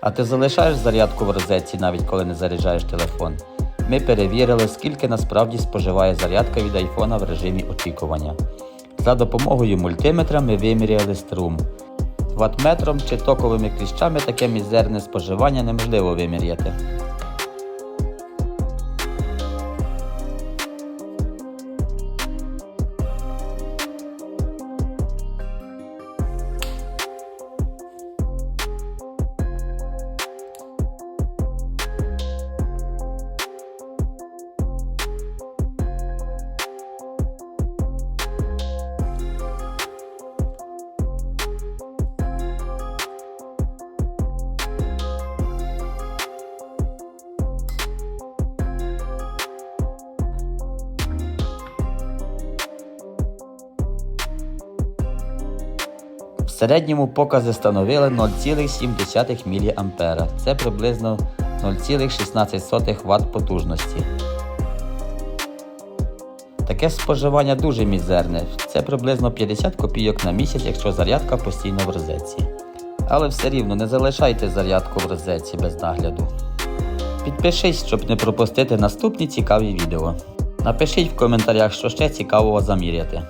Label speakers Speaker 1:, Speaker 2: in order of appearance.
Speaker 1: А ти залишаєш зарядку в розетці, навіть коли не заряджаєш телефон. Ми перевірили, скільки насправді споживає зарядка від айфона в режимі очікування. За допомогою мультиметра ми виміряли струм. Ватметром чи токовими кліщами таке мізерне споживання неможливо виміряти. Середньому покази становили 0,7 мА. Це приблизно 0,16 Вт потужності. Таке споживання дуже мізерне. Це приблизно 50 копійок на місяць, якщо зарядка постійно в розетці. Але все рівно не залишайте зарядку в розетці без нагляду. Підпишись, щоб не пропустити наступні цікаві відео. Напишіть в коментарях, що ще цікавого заміряти.